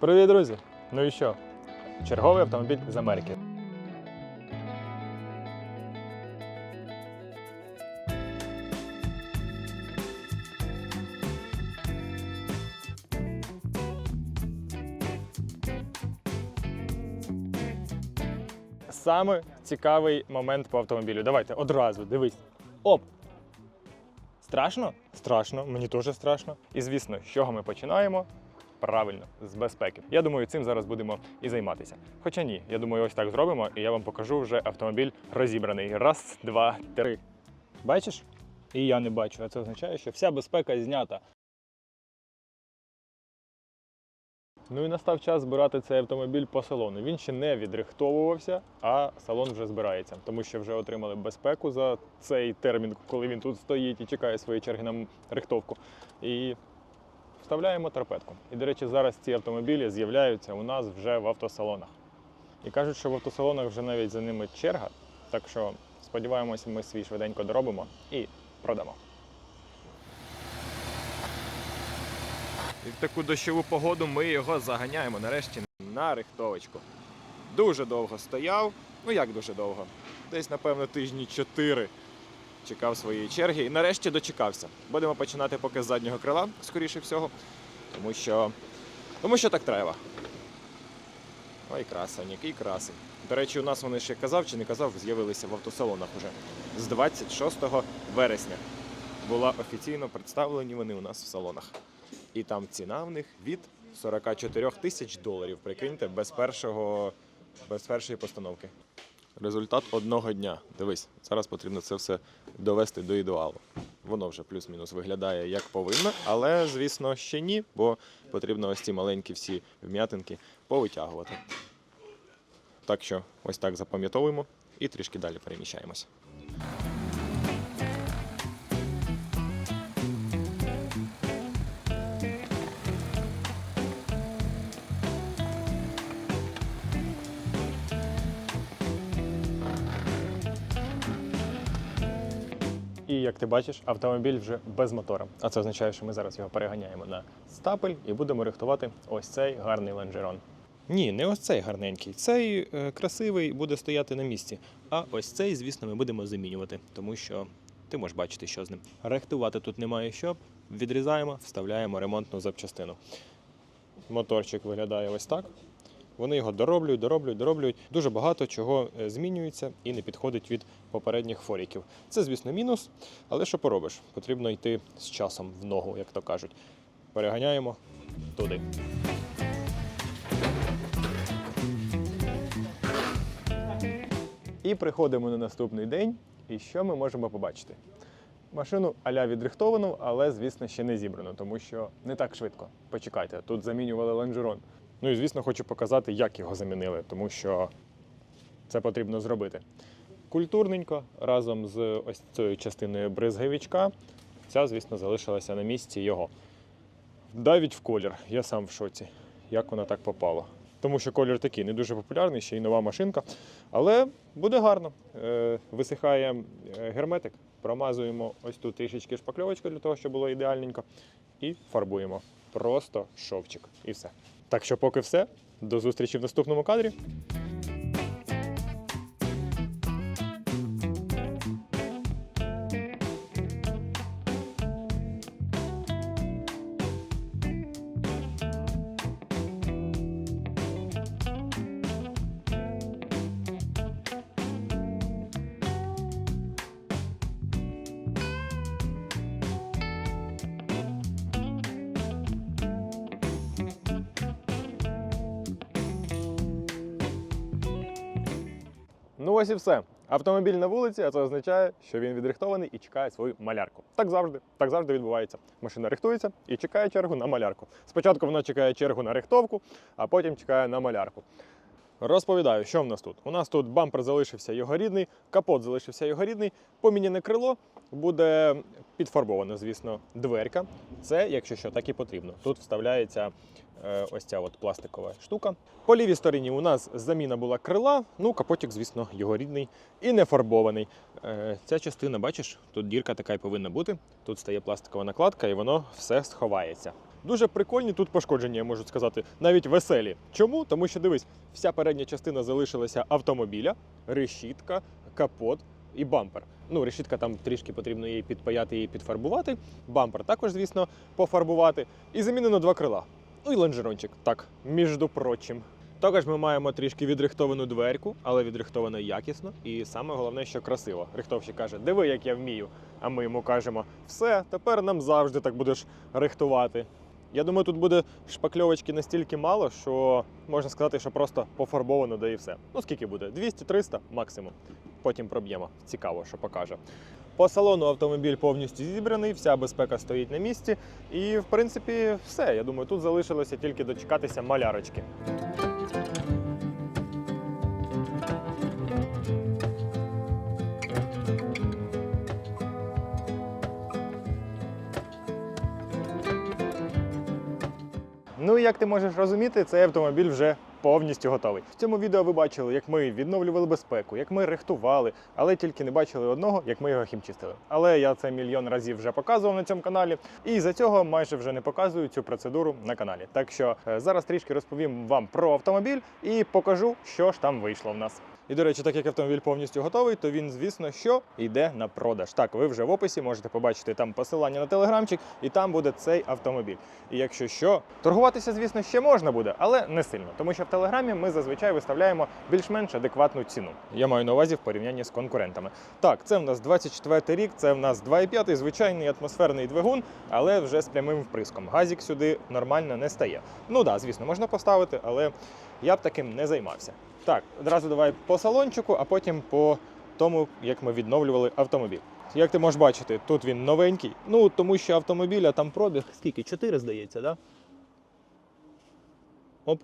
Привіт, друзі! Ну і що? Черговий автомобіль з Америки. Саме цікавий момент по автомобілю. Давайте одразу дивись. Оп! Страшно? Страшно, мені теж страшно. І звісно, з чого ми починаємо? Правильно, з безпеки. Я думаю, цим зараз будемо і займатися. Хоча ні, я думаю, ось так зробимо, і я вам покажу вже автомобіль розібраний. Раз, два, три. Бачиш? І я не бачу. А це означає, що вся безпека знята. Ну і настав час збирати цей автомобіль по салону. Він ще не відрихтовувався, а салон вже збирається, тому що вже отримали безпеку за цей термін, коли він тут стоїть і чекає своєї черги на рихтовку. І вставляємо торпедку. І, до речі, зараз ці автомобілі з'являються у нас вже в автосалонах. І кажуть, що в автосалонах вже навіть за ними черга. Так що сподіваємося, ми свій швиденько доробимо і продамо. І в таку дощову погоду ми його заганяємо нарешті на рихтовочку. Дуже довго стояв, ну як дуже довго? Десь, напевно, тижні чотири чекав своєї черги і нарешті дочекався. Будемо починати поки з заднього крила, скоріше всього, тому що, тому що так треба. Ой, красень, який красень. До речі, у нас вони ще казав чи не казав, з'явилися в автосалонах уже з 26 вересня. Була офіційно представлені вони у нас в салонах. І там ціна в них від 44 тисяч доларів. Прикиньте, без першого, без першої постановки. Результат одного дня. Дивись, зараз потрібно це все довести до ідеалу. Воно вже плюс-мінус виглядає як повинно, але звісно ще ні, бо потрібно ось ці маленькі всі вм'ятинки повитягувати. Так що ось так запам'ятовуємо і трішки далі переміщаємось. І як ти бачиш, автомобіль вже без мотора. А це означає, що ми зараз його переганяємо на стапель і будемо рихтувати ось цей гарний лонжерон. Ні, не ось цей гарненький. Цей е, красивий буде стояти на місці. А ось цей, звісно, ми будемо замінювати, тому що ти можеш бачити, що з ним. Рихтувати тут немає що. Відрізаємо, вставляємо ремонтну запчастину. Моторчик виглядає ось так. Вони його дороблюють, дороблюють, дороблюють. Дуже багато чого е, змінюється і не підходить від попередніх форіків. Це, звісно, мінус, але що поробиш? Потрібно йти з часом в ногу, як то кажуть. Переганяємо туди. І приходимо на наступний день. І що ми можемо побачити? Машину аля відрихтовану, але, звісно, ще не зібрану, тому що не так швидко. Почекайте, тут замінювали лонжерон. Ну і звісно, хочу показати, як його замінили, тому що це потрібно зробити. Культурненько разом з ось цією частиною бризгавічка. Ця, звісно, залишилася на місці його. Навіть в колір. Я сам в шоці, як вона так попала. Тому що колір такий не дуже популярний, ще й нова машинка. Але буде гарно. Е, висихає е, герметик, промазуємо ось тут трішечки шпакльовочку для того, щоб було ідеальненько. І фарбуємо. Просто шовчик. І все. Так що поки все. До зустрічі в наступному кадрі. Ну ось і все. Автомобіль на вулиці, а це означає, що він відрихтований і чекає свою малярку. Так завжди, так завжди відбувається. Машина рихтується і чекає чергу на малярку. Спочатку вона чекає чергу на рихтовку, а потім чекає на малярку. Розповідаю, що в нас тут. У нас тут бампер залишився його рідний, капот залишився його рідний, поміняне крило буде підфарбована, звісно, дверка. Це, якщо що, так і потрібно. Тут вставляється е, ось ця от пластикова штука. По лівій стороні у нас заміна була крила, ну капотик, звісно, його рідний і не фарбований. Е, ця частина, бачиш, тут дірка така й повинна бути. Тут стає пластикова накладка, і воно все сховається. Дуже прикольні тут пошкодження, я можу сказати, навіть веселі. Чому? Тому що дивись, вся передня частина залишилася автомобіля, решітка, капот і бампер. Ну, решітка там трішки потрібно її підпаяти і підфарбувати. Бампер також, звісно, пофарбувати. І замінено два крила. Ну і лонжерончик, так, між прочим. Також ми маємо трішки відрихтовану дверку, але відрихтовано якісно. І саме головне, що красиво. Рихтовщик каже: диви, як я вмію. А ми йому кажемо: все, тепер нам завжди так будеш рихтувати. Я думаю, тут буде шпакльовочки настільки мало, що можна сказати, що просто пофарбовано, да і все. Ну скільки буде? 200-300 максимум. Потім проб'ємо. Цікаво, що покаже. По салону автомобіль повністю зібраний, вся безпека стоїть на місці. І, в принципі, все. Я думаю, тут залишилося тільки дочекатися малярочки. Як ти можеш розуміти, цей автомобіль вже повністю готовий. В цьому відео ви бачили, як ми відновлювали безпеку, як ми рихтували, але тільки не бачили одного, як ми його хімчистили. Але я це мільйон разів вже показував на цьому каналі, і за цього майже вже не показую цю процедуру на каналі. Так що е, зараз трішки розповім вам про автомобіль і покажу, що ж там вийшло в нас. І до речі, так як автомобіль повністю готовий, то він, звісно, що йде на продаж. Так, ви вже в описі можете побачити там посилання на телеграмчик, і там буде цей автомобіль. І якщо що, торгуватися, звісно, ще можна буде, але не сильно, тому що телеграмі ми зазвичай виставляємо більш-менш адекватну ціну. Я маю на увазі в порівнянні з конкурентами. Так, це в нас 24 рік, це в нас 2,5 звичайний атмосферний двигун, але вже з прямим вприском. Газік сюди нормально не стає. Ну так, да, звісно, можна поставити, але я б таким не займався. Так, одразу давай по салончику, а потім по тому, як ми відновлювали автомобіль. Як ти можеш бачити, тут він новенький. Ну, тому що автомобіля там пробіг скільки? 4, здається, да? Оп,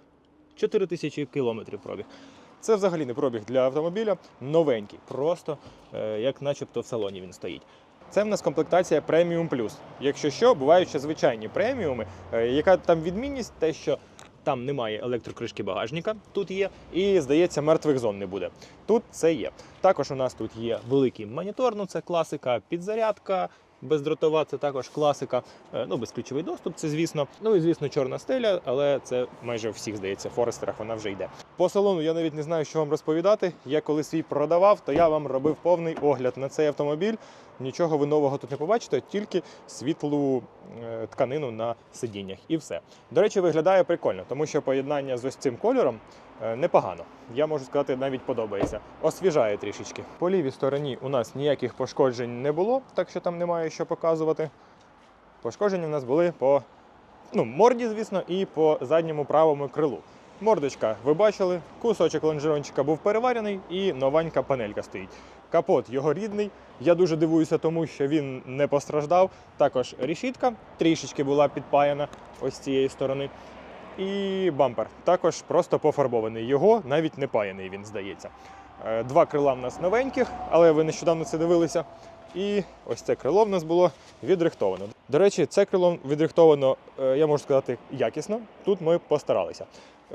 4 тисячі кілометрів пробіг. Це взагалі не пробіг для автомобіля, новенький, просто е, як начебто в салоні він стоїть. Це в нас комплектація преміум плюс. Якщо що, бувають ще звичайні преміуми. Е, Яка там відмінність? Те, що там немає електрокришки багажника, тут є, і здається, мертвих зон не буде. Тут це є. Також у нас тут є великий монітор, ну це класика, підзарядка. Бездротова це також класика. Е, Ну, безключовий доступ, це звісно. Ну і звісно, чорна стеля, але це майже у всіх здається, в Форестерах вона вже йде. По салону я навіть не знаю, що вам розповідати. Я коли свій продавав, то я вам робив повний огляд на цей автомобіль. Нічого ви нового тут не побачите, тільки світлу тканину на сидіннях. І все. До речі, виглядає прикольно, тому що поєднання з ось цим кольором е, непогано. Я можу сказати, навіть подобається. Освіжає трішечки. По лівій стороні у нас ніяких пошкоджень не було, так що там немає що показувати. Пошкодження в нас були по ну, морді, звісно, і по задньому правому крилу. Мордочка, ви бачили, кусочок лонжерончика був переварений і новенька панелька стоїть. Капот його рідний. Я дуже дивуюся, тому що він не постраждав. Також рішітка трішечки була підпаяна ось цієї сторони. І бампер також просто пофарбований. Його навіть не паяний, він здається. Е, Два крила в нас новеньких, але ви нещодавно це дивилися. І ось це крило в нас було відрихтовано. До речі, це крило відрихтовано, е, я можу сказати, якісно. Тут ми постаралися.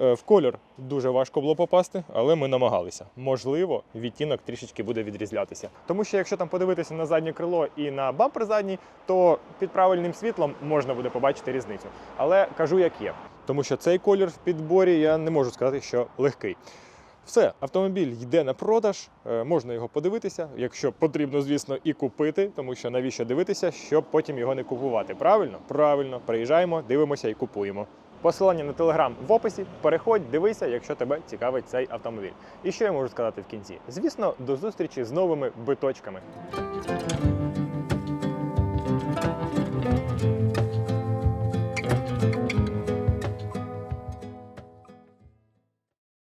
Е, В колір дуже важко було попасти, але ми намагалися. Можливо, відтінок трішечки буде відрізнятися. Тому що якщо там подивитися на заднє крило і на бампер задній, то під правильним світлом можна буде побачити різницю. Але кажу, як є. Тому що цей колір в підборі я не можу сказати, що легкий. Все, автомобіль йде на продаж, е, можна його подивитися, якщо потрібно, звісно, і купити, тому що навіщо дивитися, щоб потім його не купувати. Правильно? Правильно, приїжджаємо, дивимося і купуємо. Посилання на телеграм в описі. Переходь, дивися, якщо тебе цікавить цей автомобіль. І що я можу сказати в кінці? Звісно, до зустрічі з новими биточками.